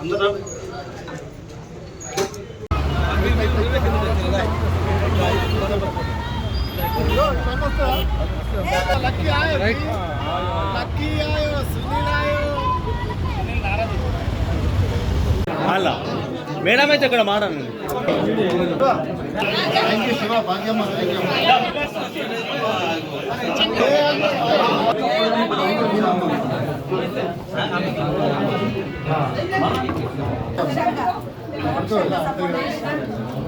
అందరూ అలా మేడం అయితే ఇక్కడ మాట నమస్తే అంటూ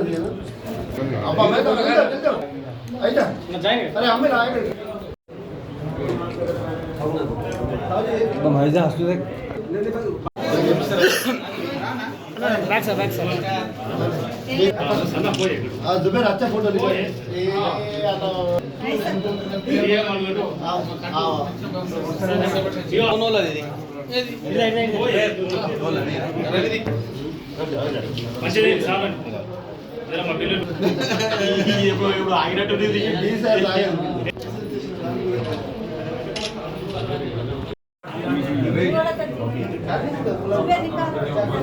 दिले ना अब्बा मैं तो चल चल आइजा अरे हमें आएंगे आज जुबेर अच्छा फोटो निकाल ये आता ఈ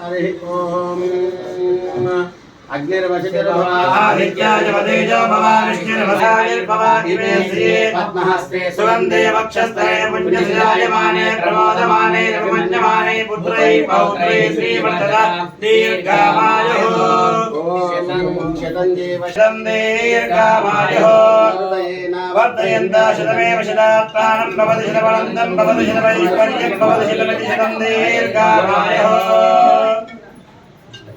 हरि ओम पद्महस्ते सुगन्धे वक्षस्थले पुण्यस्यायमाने प्रमोदमाने रमण्यमाने पुत्रै पौत्रै श्रीवर्धदा दीर्घामायुः शतं देव शतं दीर्घामायुः वर्धयन्ता शतमेव शतात्मानं भवति शतमनन्दं भवति शतमैश्वर्यं भवति शतमिति शतं दीर्घामायुः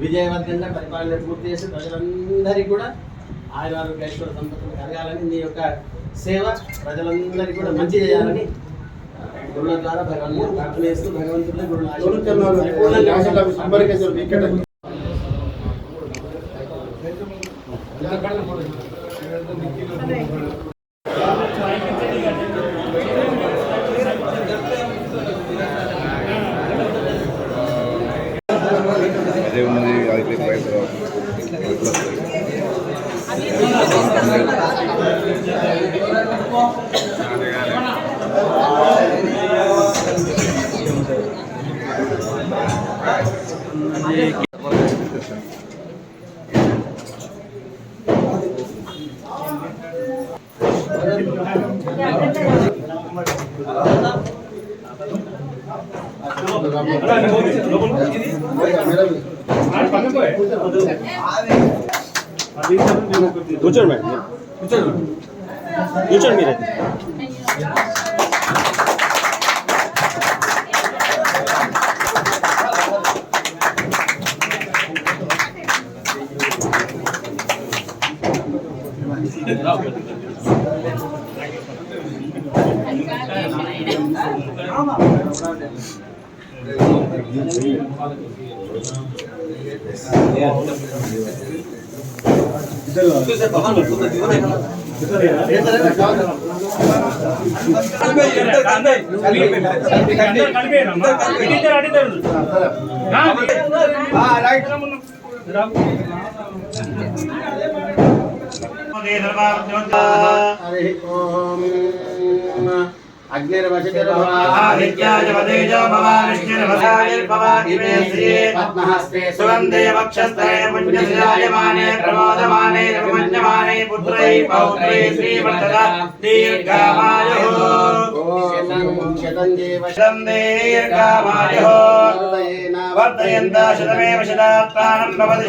విజయవంతంగా పరిపాలన పూర్తి చేసి ప్రజలందరికీ కూడా ఆయుర్వేద ఐశ్వర సంపత్తులు కలగాలని నీ యొక్క సేవ ప్రజలందరికీ కూడా మంచి చేయాలని గురుల ద్వారా భగవంతుడు ప్రార్థన చేస్తూ భగవంతుడు గురుల ఆశీర్వాదాలు అదే ఉన్నది అది బయట गुजर में गुजर में गुजर में रहते हरे ओम వదేజో భవ విష్ణుర్వసాయర్భవ ఇమే శ్రీయే పద్మహస్తే సుగంధే వక్షస్థే పుణ్యశ్రాయమానే ప్రమోదమానే రమణ్యమానే పుత్రై పౌత్రై శ్రీవర్ధన దీర్ఘమాయుః శతం దేవ శతం దీర్ఘమాయుః వర్ధయంత శతమేవ శతాత్మానం భవతి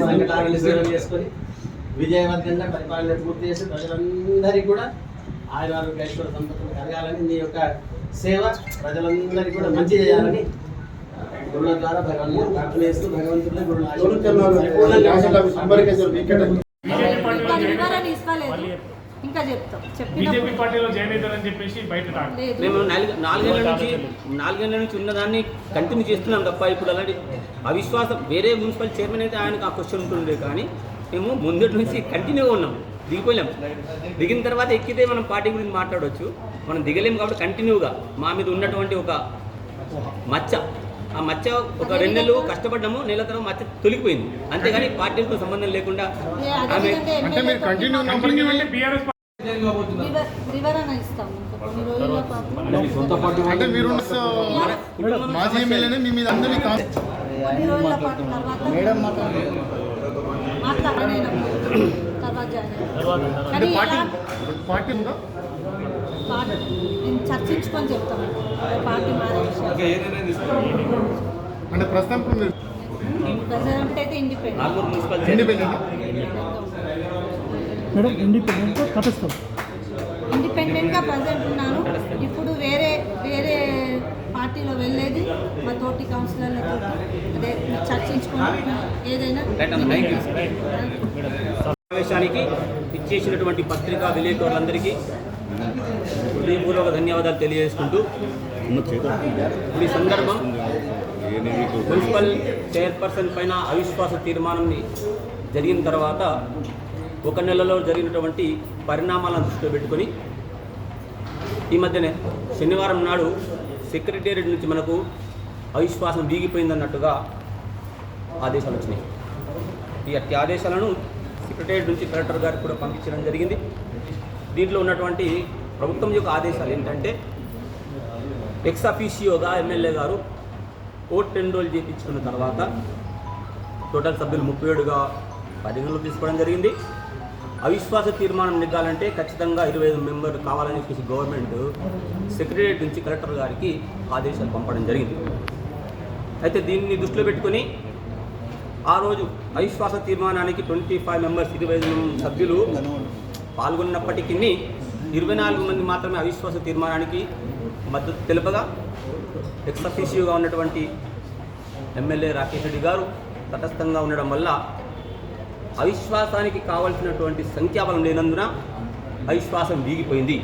సంకటాలను చేసుకొని విజయవంతంగా పరిపాలన పూర్తి చేసి ప్రజలందరికీ కూడా ఆయన ఐశ్వర సంపత్తులు కలగాలని నీ యొక్క సేవ ప్రజలందరికీ కూడా మంచి చేయాలని గురుల ద్వారా భగవంతుడు ప్రార్థన చేస్తూ భగవంతుడిని వివరణ ఇస్తలేదు ఇంకా చెప్తాం. బీజేపీ చెప్పినప్పుడు పార్టీలో జాయిన్ అవుతారని చెప్పేసి బయట టాక్. లేదు. మేము నాలుగు నాలుగేళ్ళ నుంచి నాలుగేళ్ళ నుంచి ఉన్నదాన్ని కంటిన్యూ చేస్తున్నాం తప్ప ఇప్పుడు అలాంటి అవిశ్వాసం వేరే మున్సిపల్ చైర్మన్ అయితే ఆయనకు ఆ క్వశ్చన్ ఉంటుండే కానీ మేము ముందటి నుంచి కంటిన్యూగా ఉన్నాం. దిగిపోలేం దిగిన తర్వాత ఎక్కితే మనం పార్టీ గురించి మాట్లాడవచ్చు మనం దిగలేం కాబట్టి కంటిన్యూగా మా మీద ఉన్నటువంటి ఒక మచ్చ. ఆ మచ్చ ఒక రెండు నెలలు కష్టపడ్డాము నెల తర్వాత మచ్చ తొలగిపోయింది. అంతేగాని పార్టీలతో సంబంధం లేకుండా ఆమె అంటే మీరు కంటిన్యూ కంటిన్యూ అంటే బీఆర్ఎస్ వివ- వివరణ ఇస్తాం ఇంకా కొన్ని రోజుల పాటు. అంటే మీరు మాజీ ఎమ్మెల్యేనే మీ మీద తర్వాత పార్టీ పార్టీ ఉందా? పార్టీ నేను చర్చించుకొని చెప్తాను పార్టీ మారే అంటే ప్రస్తుతం అయితే independent. Nagur municipal chairman. Independent? Madam independent తటస్థం ఇండిపెండెంట్గా ప్రజెంట్ ఉన్నాను. ఇప్పుడు వేరే వేరే పార్టీలో వెళ్ళేది మా తోటి కౌన్సిలర్లతో అదే చర్చించుకొని ఏదైనా. సమావేశానికి ఇచ్చేసినటువంటి పత్రికా విలేకరులందరికీ హృదయపూర్వక ధన్యవాదాలు తెలియజేసుకుంటూ ఇప్పుడు ఈ సందర్భం మున్సిపల్ చైర్పర్సన్ పైన అవిశ్వాస తీర్మానం జరిగిన తర్వాత ఒక నెలలో జరిగినటువంటి పరిణామాలను దృష్టిలో పెట్టుకొని ఈ మధ్యనే శనివారం నాడు సెక్రటేరియట్ నుంచి మనకు అవిశ్వాసం వీగిపోయిందన్నట్టుగా ఆదేశాలు వచ్చినాయి. ఈ అట్టి ఆదేశాలను సెక్రటేరియట్ నుంచి కలెక్టర్ గారికి కూడా పంపించడం జరిగింది. దీంట్లో ఉన్నటువంటి ప్రభుత్వం యొక్క ఆదేశాలు ఏంటంటే ఎక్స్ అఫీషియోగా ఎమ్మెల్యే గారు ఓట్ ఎన్రోల్ చేయించుకున్న తర్వాత టోటల్ సభ్యులు ముప్పై ఏడుగా పరిగణలో తీసుకోవడం జరిగింది. అవిశ్వాస తీర్మానం నెగ్గాలంటే ఖచ్చితంగా ఇరవై ఐదు మెంబర్ కావాలని చెప్పేసి గవర్నమెంట్ సెక్రటరియట్ నుంచి కలెక్టర్ గారికి ఆదేశాలు పంపడం జరిగింది. అయితే దీన్ని దృష్టిలో పెట్టుకొని ఆ రోజు అవిశ్వాస తీర్మానానికి ట్వంటీ ఫైవ్ మెంబర్స్ ఇరవై ఐదు సభ్యులు పాల్గొన్నప్పటికీ ఇరవై నాలుగు మంది మాత్రమే అవిశ్వాస తీర్మానానికి మద్దతు తెలుపగా ఎక్స్ ఉన్నటువంటి ఎమ్మెల్యే రాకేష్ రెడ్డి గారు తటస్థంగా ఉండడం వల్ల అవిశ్వాసానికి కావలసినటువంటి సంఖ్యాబలం లేనందున అవిశ్వాసం వీగిపోయింది.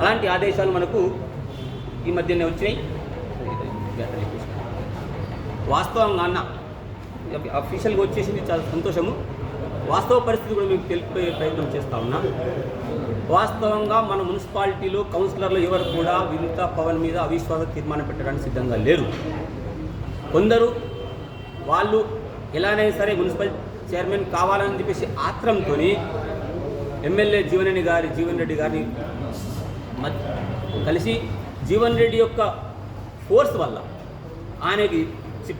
అలాంటి ఆదేశాలు మనకు ఈ మధ్యనే వచ్చినాయి. వాస్తవంగా అన్న అఫీషియల్గా వచ్చేసింది చాలా సంతోషము. వాస్తవ పరిస్థితి కూడా మీకు తెలిపే ప్రయత్నం చేస్తా ఉన్నా. వాస్తవంగా మన మున్సిపాలిటీలో కౌన్సిలర్లు ఎవరు కూడా వినూత పవన్ మీద అవిశ్వాస తీర్మానం పెట్టడానికి సిద్ధంగా లేరు. కొందరు వాళ్ళు ఎలానైనా సరే మున్సిపల్ చైర్మన్ కావాలని చెప్పేసి ఆత్రంతో ఎమ్మెల్యే జీవన్ గారి జీవన్ రెడ్డి గారిని కలిసి జీవన్ రెడ్డి యొక్క ఫోర్స్ వల్ల ఆయనకి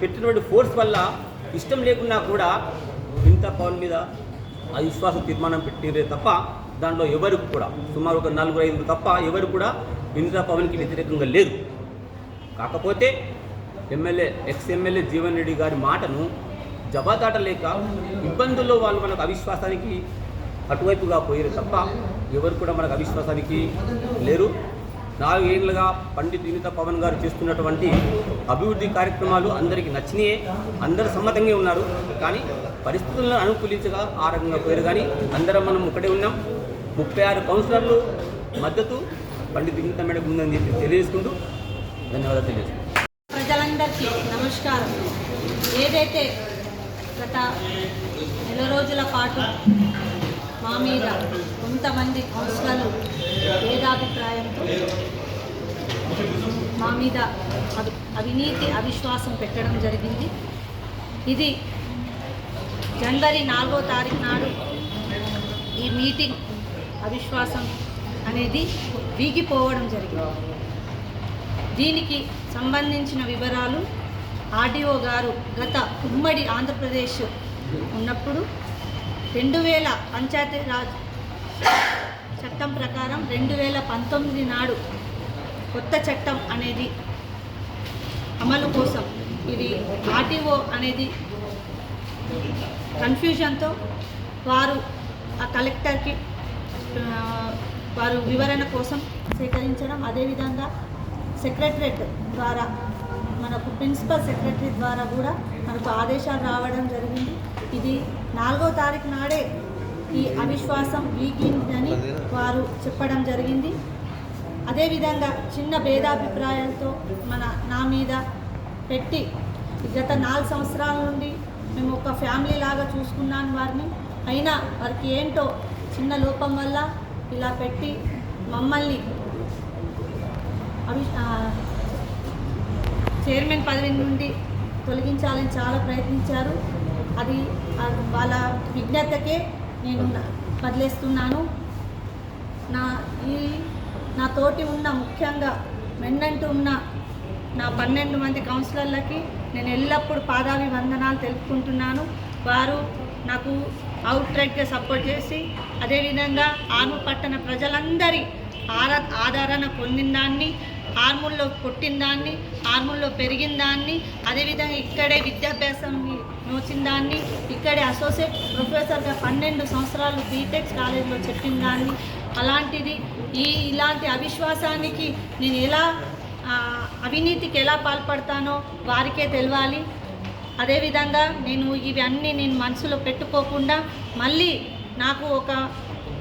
పెట్టినటువంటి ఫోర్స్ వల్ల ఇష్టం లేకున్నా కూడా ఇంత పవన్ మీద అవిశ్వాస తీర్మానం పెట్టిరే తప్ప దాంట్లో ఎవరికి కూడా సుమారు ఒక నలుగురు ఐదుగురు తప్ప ఎవరు కూడా ఇందిరా పవన్కి వ్యతిరేకంగా లేరు కాకపోతే MLA ex MLA Jeevan Reddy గారి మాటను జబాదాటలేక ఇబ్బందుల్లో వాళ్ళు మనకు అవిశ్వాసానికి అటువైపుగా పోయారు తప్ప ఎవరు కూడా మనకు అవిశ్వాసానికి లేరు. నాలుగేళ్ళుగా పండిత్ వినిత పవన్ గారు చేస్తున్నటువంటి అభివృద్ధి కార్యక్రమాలు అందరికీ నచ్చినాయే అందరూ సమ్మతంగా ఉన్నారు. కానీ పరిస్థితులను అనుకూలించగా ఆ రకంగా పోయారు. కానీ అందరం మనం ఒకటే ఉన్నాం. ముప్పై ఆరు కౌన్సిలర్లు మద్దతు పండిత్ వినిత మేడకు ఉందని చెప్పి తెలియజేసుకుంటూ ధన్యవాదాలు తెలియజేసుకుంటాం ప్రజలందరికీ నమస్కారం. ఏదైతే గత నెల రోజుల పాటు మా మీద కొంతమంది కౌన్సిలర్లు భేదాభిప్రాయంతో మా మీద అవి అవినీతి అవిశ్వాసం పెట్టడం జరిగింది. ఇది జనవరి నాలుగో తారీఖు నాడు ఈ మీటింగ్ అవిశ్వాసం అనేది వీగిపోవడం జరిగింది. దీనికి సంబంధించిన వివరాలు ఆర్డీఓ గారు గత ఉమ్మడి ఆంధ్రప్రదేశ్ ఉన్నప్పుడు రెండు వేల పంచాయతీ రాజ్ చట్టం ప్రకారం రెండు వేల పంతొమ్మిది నాడు కొత్త చట్టం అనేది అమలు కోసం ఇది ఆర్టీఓ అనేది కన్ఫ్యూజన్తో వారు ఆ కలెక్టర్కి వారు వివరణ కోసం సేకరించడం అదేవిధంగా సెక్రటరేట్ ద్వారా మనకు ప్రిన్సిపల్ సెక్రటరీ ద్వారా కూడా మనకు ఆదేశాలు రావడం జరిగింది. ఇది నాలుగో తారీఖు నాడే ఈ అవిశ్వాసం వీకిందని వారు చెప్పడం జరిగింది. అదేవిధంగా చిన్న భేదాభిప్రాయాలతో మన నా మీద పెట్టి గత నాలుగు సంవత్సరాల నుండి మేము ఒక ఫ్యామిలీ లాగా చూసుకున్నాను వారిని. అయినా వారికి ఏంటో చిన్న లోపం వల్ల ఇలా పెట్టి మమ్మల్ని అవి చైర్మన్ పదవి నుండి తొలగించాలని చాలా ప్రయత్నించారు. అది వాళ్ళ విజ్ఞతకే నేను వదిలేస్తున్నాను. నా ఈ నా తోటి ఉన్న ముఖ్యంగా మెండంటూ ఉన్న నా పన్నెండు మంది కౌన్సిలర్లకి నేను ఎల్లప్పుడూ పాదావి వందనాలు తెలుపుకుంటున్నాను. వారు నాకు అవుట్రైట్గా సపోర్ట్ చేసి అదేవిధంగా ఆర్ము పట్టణ ప్రజలందరి ఆరా ఆదరణ పొందిన దాన్ని ఆర్మూల్లో పుట్టిన దాన్ని ఆర్ముల్లో పెరిగిన దాన్ని అదేవిధంగా ఇక్కడే విద్యాభ్యాసం నోచిన దాన్ని ఇక్కడే అసోసియేట్ ప్రొఫెసర్గా పన్నెండు సంవత్సరాలు బీటెక్ కాలేజీలో చెప్పిన దాన్ని. అలాంటిది ఈ ఇలాంటి అవిశ్వాసానికి నేను ఎలా అవినీతికి ఎలా పాల్పడతానో వారికే తెలియాలి అదేవిధంగా నేను ఇవన్నీ నేను మనసులో పెట్టుకోకుండా మళ్ళీ నాకు ఒక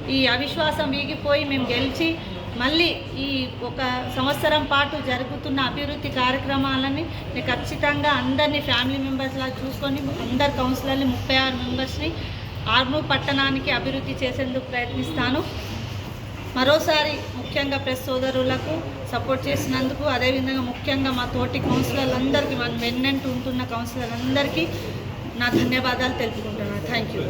ఈ అవిశ్వాసం వీగిపోయి మేము గెలిచి మళ్ళీ ఈ ఒక సంవత్సరం పాటు జరుగుతున్న అభివృద్ధి కార్యక్రమాలని నేను ఖచ్చితంగా అందరినీ ఫ్యామిలీ మెంబర్స్లా చూసుకొని అందరు కౌన్సిలర్ని ముప్పై ఆరు మెంబర్స్ని ఆర్మూర్ పట్టణానికి అభివృద్ధి చేసేందుకు ప్రయత్నిస్తాను. మరోసారి ముఖ్యంగా ప్రెస్ సోదరులకు సపోర్ట్ చేసినందుకు అదేవిధంగా ముఖ్యంగా మా తోటి కౌన్సిలర్లందరికీ మన వెన్నెంట్ ఉంటున్న కౌన్సిలర్లందరికీ నా ధన్యవాదాలు తెలుపుకుంటున్నాను థ్యాంక్ యూ.